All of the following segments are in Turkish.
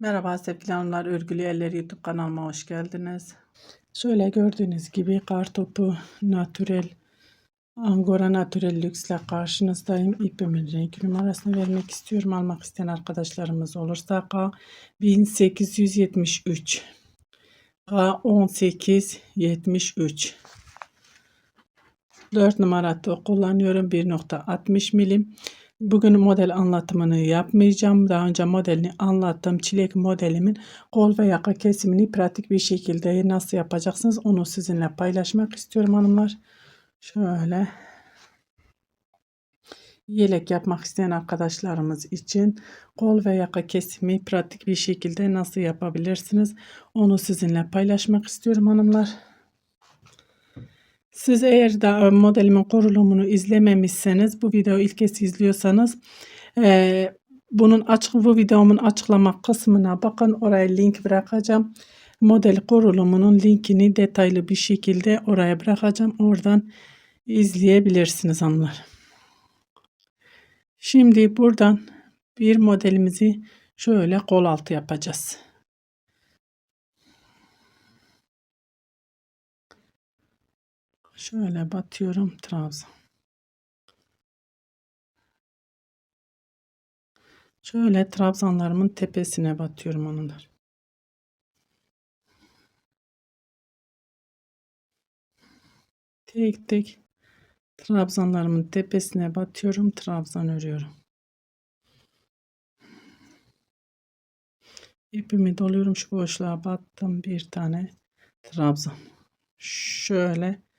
Merhaba sevgili hanımlar, Örgülü Eller YouTube kanalıma hoş geldiniz. Şöyle gördüğünüz gibi kartopu natürel, Angora natürel lüksle karşınızdayım. İpimin renk numarasını vermek istiyorum. Almak isteyen arkadaşlarımız olursa K 1873 K 1873 4 numaralı kullanıyorum 1.60 milim. Bugün model anlatımını yapmayacağım. Daha önce modelini anlattım. Çilek modelimin kol ve yaka kesimini pratik bir şekilde nasıl yapacaksınız onu sizinle paylaşmak istiyorum hanımlar. Şöyle yelek yapmak isteyen arkadaşlarımız için kol ve yaka kesimi pratik bir şekilde nasıl yapabilirsiniz onu sizinle paylaşmak istiyorum hanımlar. Siz eğer da modelimin kurulumunu izlememişseniz bu videoyu ilk kez izliyorsanız e, bunun açık bu videomun açıklama kısmına bakın oraya link bırakacağım. Model kurulumunun linkini detaylı bir şekilde oraya bırakacağım. Oradan izleyebilirsiniz hanımlar. Şimdi buradan bir modelimizi şöyle kol altı yapacağız. Şöyle batıyorum trabzan. Şöyle trabzanlarımın tepesine batıyorum onunlar. Tek tek trabzanlarımın tepesine batıyorum. Trabzan örüyorum. İpimi doluyorum. Şu boşluğa battım. Bir tane trabzan. Şöyle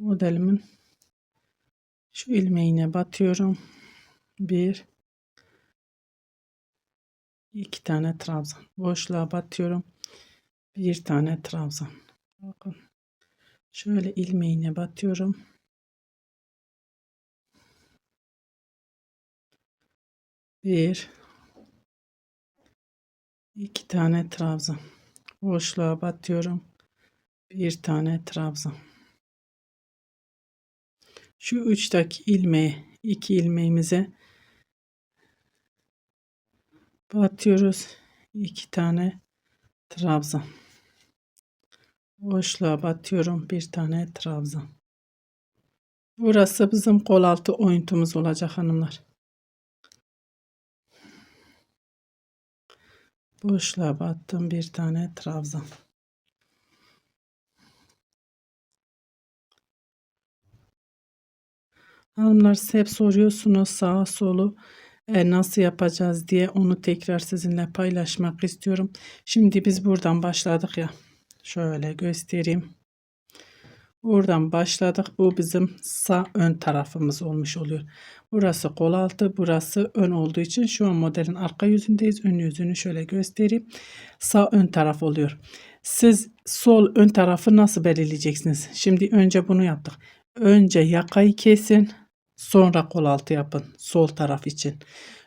modelimin şu ilmeğine batıyorum. Bir iki tane trabzan. Boşluğa batıyorum. Bir tane trabzan. Bakın. Şöyle ilmeğine batıyorum. Bir iki tane trabzan. Boşluğa batıyorum. Bir tane trabzan. Şu uçtaki ilmeği iki ilmeğimize batıyoruz. iki tane trabzan. Boşluğa batıyorum. Bir tane trabzan. Burası bizim kol altı oyuntumuz olacak hanımlar. Boşluğa battım. Bir tane trabzan. Hanımlar hep soruyorsunuz sağa solu e, nasıl yapacağız diye onu tekrar sizinle paylaşmak istiyorum. Şimdi biz buradan başladık ya. Şöyle göstereyim. Buradan başladık. Bu bizim sağ ön tarafımız olmuş oluyor. Burası kol altı, burası ön olduğu için şu an modelin arka yüzündeyiz. Ön yüzünü şöyle göstereyim. Sağ ön taraf oluyor. Siz sol ön tarafı nasıl belirleyeceksiniz? Şimdi önce bunu yaptık. Önce yakayı kesin. Sonra kol altı yapın. Sol taraf için.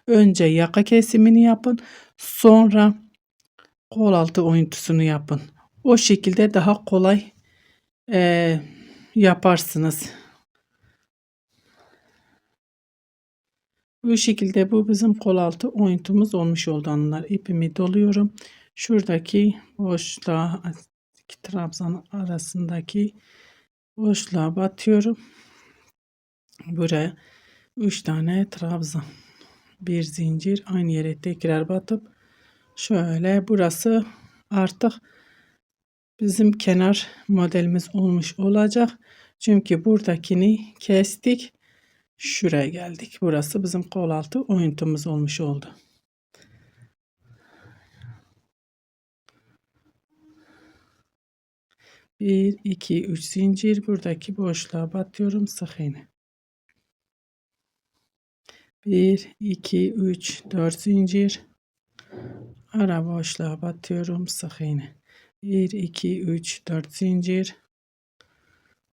Önce yaka kesimini yapın. Sonra kol altı oyuntusunu yapın. O şekilde daha kolay e, yaparsınız. Bu şekilde bu bizim kol altı oyuntumuz olmuş oldu hanımlar. İpimi doluyorum. Şuradaki boşluğa iki trabzan arasındaki boşluğa batıyorum. Buraya 3 tane trabzan. Bir zincir aynı yere tekrar batıp şöyle burası artık bizim kenar modelimiz olmuş olacak. Çünkü buradakini kestik. Şuraya geldik. Burası bizim kol altı oyuntumuz olmuş oldu. Bir, iki, üç zincir. Buradaki boşluğa batıyorum. Sık iğne. 1 2 3 4 zincir. Ara boşluğa batıyorum. Sık iğne. 1 2 3 4 zincir.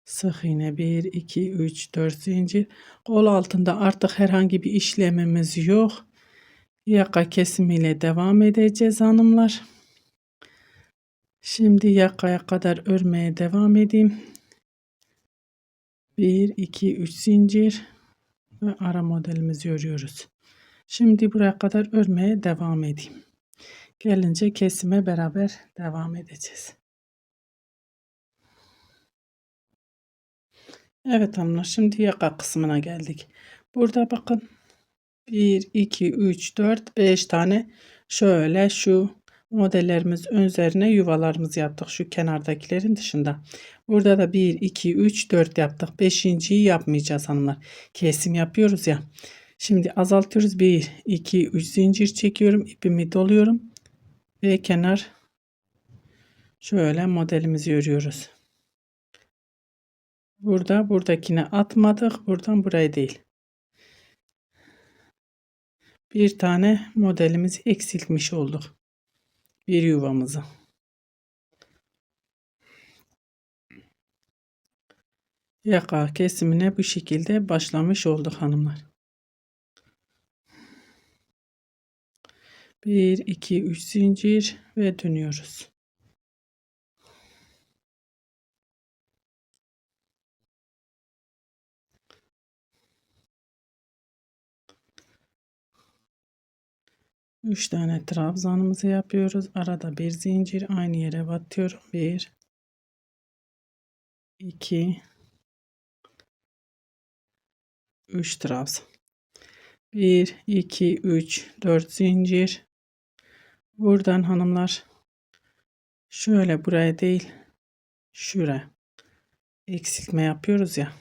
Sık iğne. 1 2 3 4 zincir. Kol altında artık herhangi bir işlemimiz yok. Yaka kesimiyle devam edeceğiz hanımlar şimdi yakaya kadar örmeye devam edeyim 1 2 3 zincir ve ara modelimizi örüyoruz. Şimdi buraya kadar örmeye devam edeyim. gelince kesime beraber devam edeceğiz. Evet hanımlar şimdi yaka kısmına geldik. Burada bakın 1, 2, 3, 4, 5 tane şöyle şu modellerimiz üzerine yuvalarımızı yaptık. Şu kenardakilerin dışında. Burada da 1, 2, 3, 4 yaptık. 5.yi yapmayacağız hanımlar. Kesim yapıyoruz ya. Şimdi azaltıyoruz. 1, 2, 3 zincir çekiyorum. ipimi doluyorum. Ve kenar şöyle modelimizi örüyoruz. Burada buradakine atmadık. Buradan buraya değil. Bir tane modelimizi eksiltmiş olduk. Bir yuvamızı. Yaka kesimine bu şekilde başlamış olduk hanımlar. 1 2 3 zincir ve dönüyoruz. 3 tane trabzanımızı yapıyoruz. Arada bir zincir aynı yere batıyorum. 1 2 3 trabzan. 1 2 3 4 zincir. Buradan hanımlar şöyle buraya değil şuraya eksiltme yapıyoruz ya.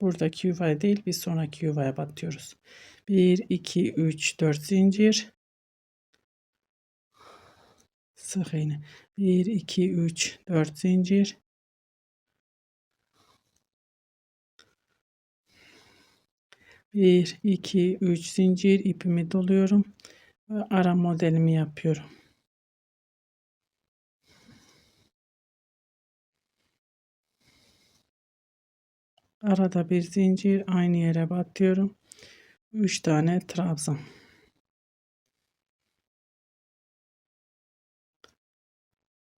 Buradaki yuvaya değil bir sonraki yuvaya batıyoruz. 1 2 3 4 zincir. Sık iğne. 1 2 3 4 zincir. Bir iki üç zincir. İpimi doluyorum ve ara modelimi yapıyorum Arada bir zincir aynı yere batıyorum. 3 tane trabzan.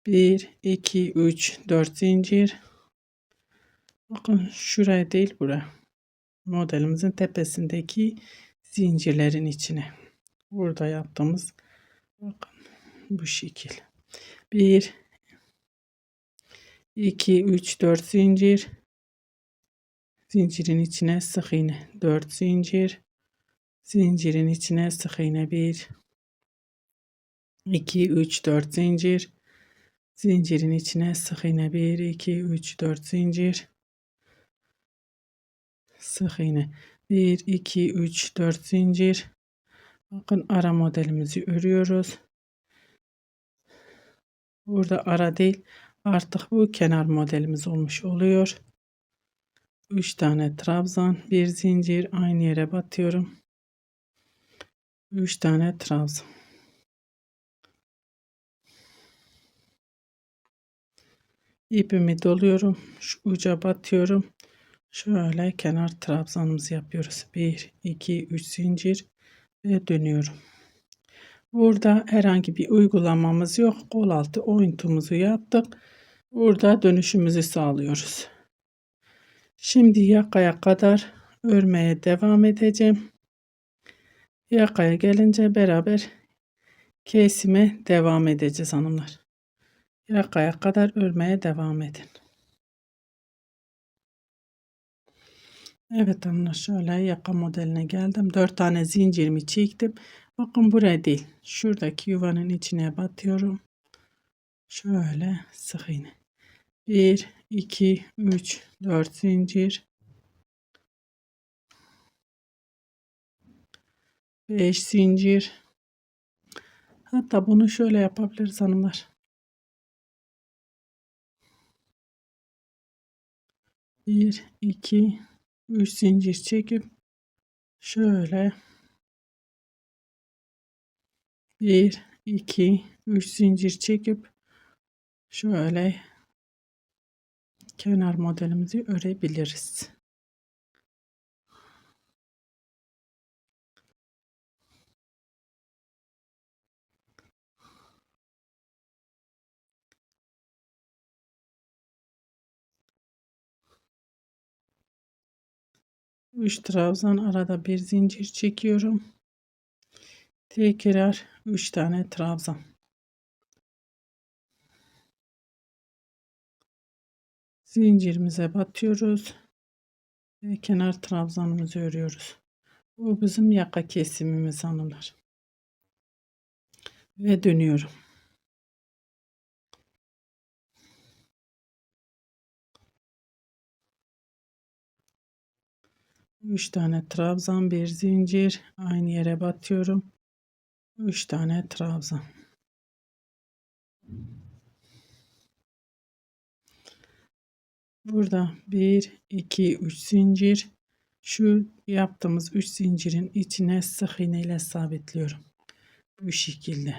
Bir, iki, üç, dört zincir. Bakın şuraya değil buraya. Modelimizin tepesindeki zincirlerin içine. Burada yaptığımız bakın bu şekil. Bir, iki, üç, dört zincir zincirin içine sık iğne. 4 zincir. Zincirin içine sık iğne. 1 2 3 4 zincir. Zincirin içine sık iğne. 1 2 3 4 zincir. Sık iğne. 1 2 3 4 zincir. Bakın ara modelimizi örüyoruz. Burada ara değil artık bu kenar modelimiz olmuş oluyor 3 tane trabzan, bir zincir aynı yere batıyorum. 3 tane trabzan. İpimi doluyorum. Şu uca batıyorum. Şöyle kenar trabzanımızı yapıyoruz. 1 2 3 zincir ve dönüyorum. Burada herhangi bir uygulamamız yok. Kol altı oyuntumuzu yaptık. Burada dönüşümüzü sağlıyoruz. Şimdi yakaya kadar örmeye devam edeceğim. Yakaya gelince beraber kesime devam edeceğiz hanımlar. Yakaya kadar örmeye devam edin. Evet hanımlar şöyle yaka modeline geldim. 4 tane zincirimi çektim. Bakın buraya değil. Şuradaki yuvanın içine batıyorum. Şöyle sık iğne. 1 2 3 4 zincir. 5 zincir. Hatta bunu şöyle yapabiliriz hanımlar. Bir iki üç zincir çekip şöyle bir iki üç zincir çekip şöyle kenar modelimizi örebiliriz. Üç trabzan arada bir zincir çekiyorum. Tekrar 3 tane trabzan. Zincirimize batıyoruz. Ve kenar trabzanımızı örüyoruz. Bu bizim yaka kesimimiz hanımlar. Ve dönüyorum. Üç tane trabzan bir zincir aynı yere batıyorum. Üç tane trabzan. Burada 1 2 3 zincir şu yaptığımız 3 zincirin içine sık iğne ile sabitliyorum. Bu şekilde.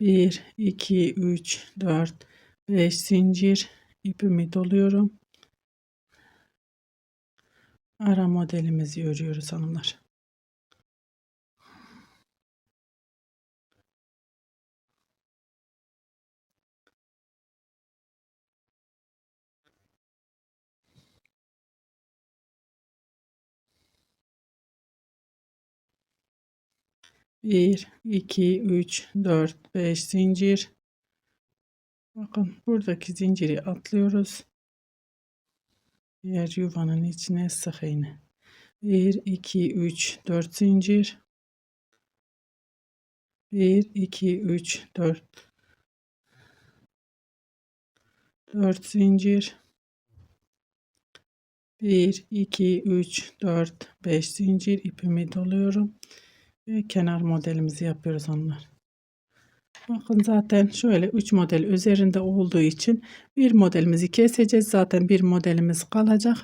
1 2 3 4 5 zincir ipimi doluyorum. Ara modelimizi örüyoruz hanımlar. Bir, iki, üç, dört, beş zincir. Bakın buradaki zinciri atlıyoruz. Diğer yuvanın içine sık iğne. 1 2 3 4 zincir. 1 2 3 4 4 zincir. 1 2 3 4 5 zincir ipimi doluyorum kenar modelimizi yapıyoruz onlar. Bakın zaten şöyle 3 model üzerinde olduğu için bir modelimizi keseceğiz. Zaten bir modelimiz kalacak.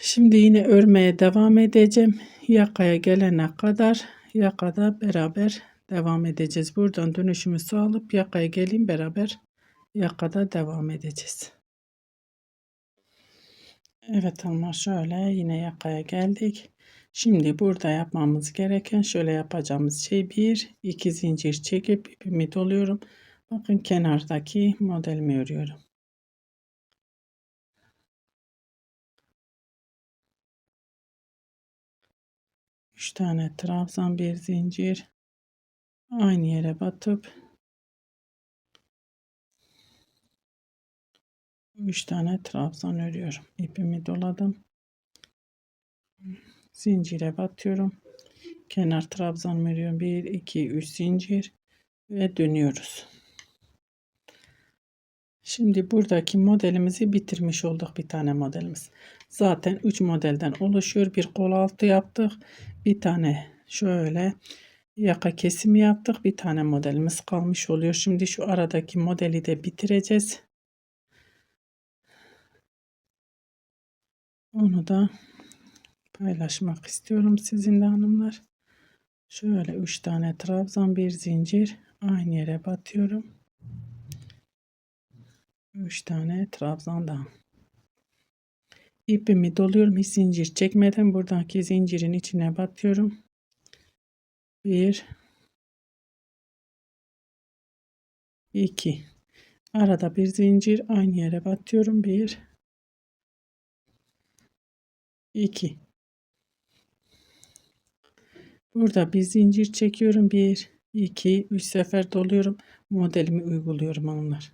Şimdi yine örmeye devam edeceğim. Yakaya gelene kadar yakada beraber devam edeceğiz. Buradan dönüşümü sağlayıp yakaya geleyim beraber yakada devam edeceğiz. Evet hanımlar şöyle yine yakaya geldik. Şimdi burada yapmamız gereken şöyle yapacağımız şey bir iki zincir çekip ipimi doluyorum. Bakın kenardaki modelimi örüyorum. Üç tane trabzan bir zincir aynı yere batıp üç tane trabzan örüyorum. İpimi doladım zincire batıyorum. Kenar trabzan veriyorum. 1 2 3 zincir ve dönüyoruz. Şimdi buradaki modelimizi bitirmiş olduk bir tane modelimiz. Zaten 3 modelden oluşuyor. Bir kol altı yaptık. Bir tane şöyle yaka kesimi yaptık. Bir tane modelimiz kalmış oluyor. Şimdi şu aradaki modeli de bitireceğiz. Onu da paylaşmak istiyorum sizinle hanımlar. Şöyle 3 tane trabzan bir zincir aynı yere batıyorum. 3 tane trabzan daha. İpimi doluyorum hiç zincir çekmeden buradaki zincirin içine batıyorum. 1 2 arada bir zincir aynı yere batıyorum. 1 2 Burada bir zincir çekiyorum. 1, 2, 3 sefer doluyorum. Modelimi uyguluyorum hanımlar.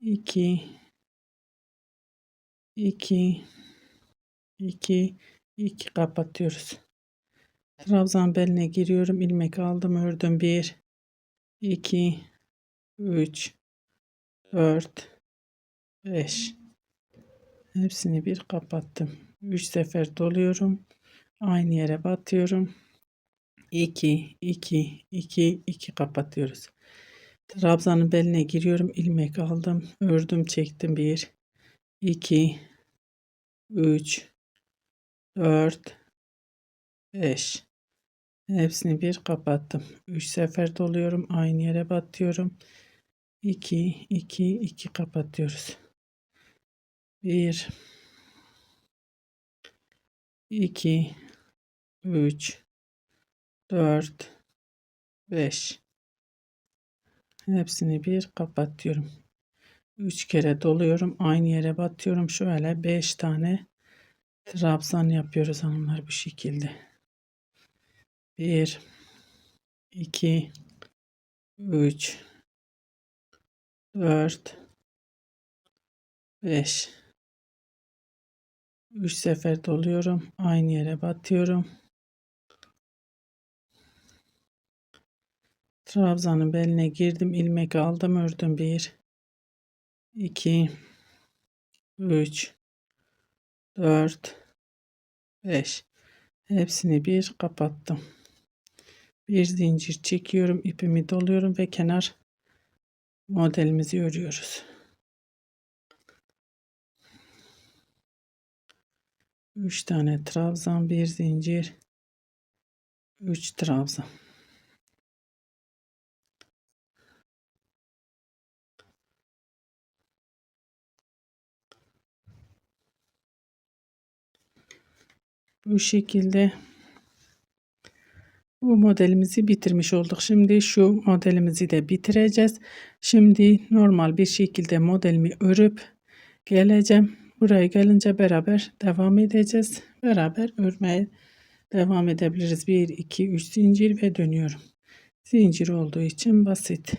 2, 2, 2, 2 kapatıyoruz. Trabzan beline giriyorum. ilmek aldım. Ördüm. 1, 2, 3, 4, 5. Hepsini bir kapattım. 3 sefer doluyorum. Aynı yere batıyorum. 2 2 2 2 kapatıyoruz. Trabzanın beline giriyorum. ilmek aldım. Ördüm, çektim. 1 2 3 4 5 Hepsini bir kapattım. 3 sefer doluyorum. Aynı yere batıyorum. 2 2 2 kapatıyoruz. 1 2 3 4 5 hepsini bir kapatıyorum 3 kere doluyorum aynı yere batıyorum şöyle 5 tane trabzan yapıyoruz hanımlar bu şekilde 1 2 3 4 5 3 sefer doluyorum. Aynı yere batıyorum. Trabzanın beline girdim. ilmek aldım. Ördüm. 1 2 3 4 5 hepsini bir kapattım. Bir zincir çekiyorum. ipimi doluyorum ve kenar modelimizi örüyoruz. 3 tane trabzan, bir zincir, 3 trabzan. Bu şekilde bu modelimizi bitirmiş olduk. Şimdi şu modelimizi de bitireceğiz. Şimdi normal bir şekilde modelimi örüp geleceğim. Buraya gelince beraber devam edeceğiz. Beraber örmeye devam edebiliriz. 1, 2, 3 zincir ve dönüyorum. Zincir olduğu için basit.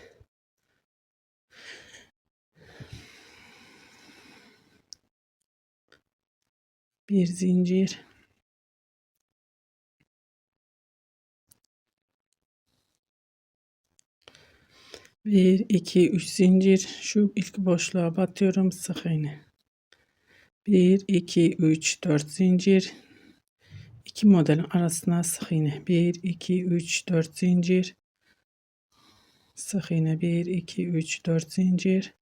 Bir zincir. Bir, iki, üç zincir. Şu ilk boşluğa batıyorum. Sık iğne. 1, 2, 3, 4 zincir. İki modelin arasına sık iğne. 1, 2, 3, 4 zincir. Sık iğne 1, 2, 3, 4 zincir.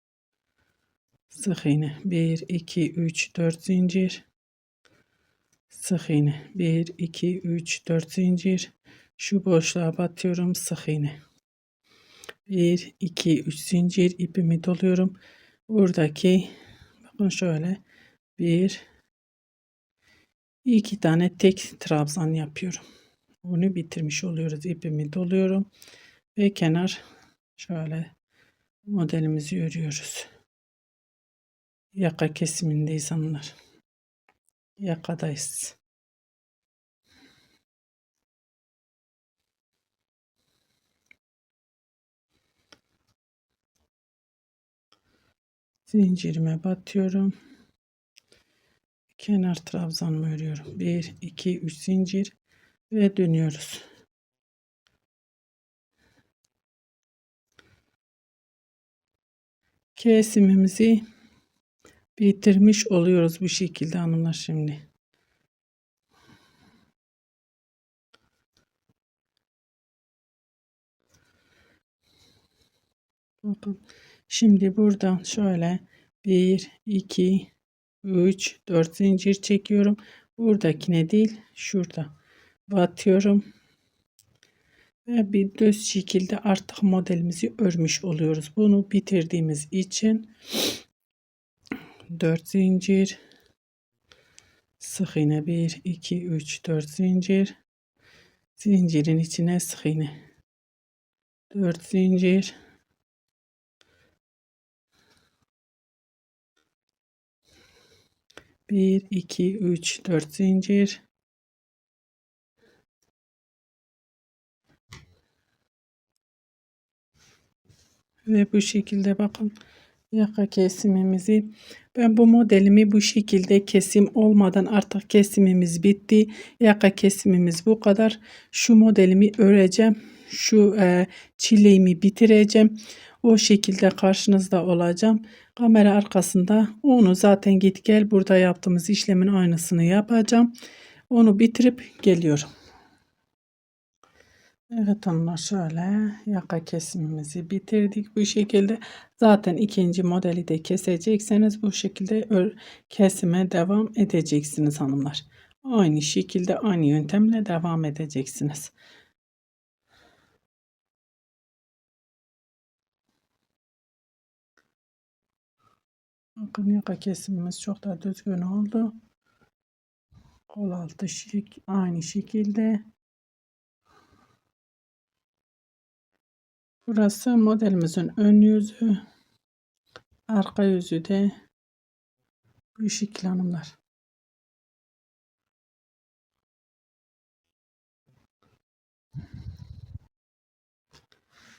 Sık iğne 1, 2, 3, 4 zincir. Sık iğne 1, 2, 3, 4 zincir. Şu boşluğa batıyorum sık iğne. 1, 2, 3 zincir ipimi doluyorum. Buradaki bakın şöyle 1 2 tane tek trabzan yapıyorum. Bunu bitirmiş oluyoruz. İpimi doluyorum ve kenar şöyle modelimizi örüyoruz. Yaka kesimindeyiz hanımlar. Yakadayız. Zincirime batıyorum kenar trabzanımı örüyorum. 1 2 3 zincir ve dönüyoruz. Kesimimizi bitirmiş oluyoruz bu şekilde hanımlar şimdi. Bakın şimdi buradan şöyle 1 2 3 4 zincir çekiyorum. Buradakine değil şurada batıyorum. Ve bir düz şekilde artık modelimizi örmüş oluyoruz. Bunu bitirdiğimiz için 4 zincir sık iğne 1 2 3 4 zincir zincirin içine sık iğne 4 zincir 1 2 3 4 zincir. Ve bu şekilde bakın yaka kesimimizi. Ben bu modelimi bu şekilde kesim olmadan artık kesimimiz bitti. Yaka kesimimiz bu kadar. Şu modelimi öreceğim. Şu e, çileğimi bitireceğim o şekilde karşınızda olacağım Kamera arkasında onu zaten git gel burada yaptığımız işlemin aynısını yapacağım. Onu bitirip geliyorum. Evet hanımlar şöyle yaka kesimimizi bitirdik bu şekilde. Zaten ikinci modeli de kesecekseniz bu şekilde kesime devam edeceksiniz hanımlar. Aynı şekilde aynı yöntemle devam edeceksiniz. Bakın yaka kesimimiz çok da düzgün oldu. Kol altı şik aynı şekilde. Burası modelimizin ön yüzü. Arka yüzü de bu şekil hanımlar.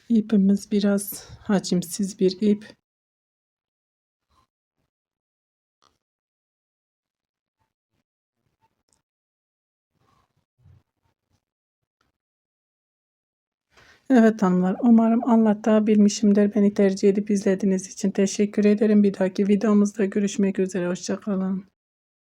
İpimiz biraz hacimsiz bir ip. Evet hanımlar umarım anlatabilmişimdir. Beni tercih edip izlediğiniz için teşekkür ederim. Bir dahaki videomuzda görüşmek üzere. Hoşçakalın.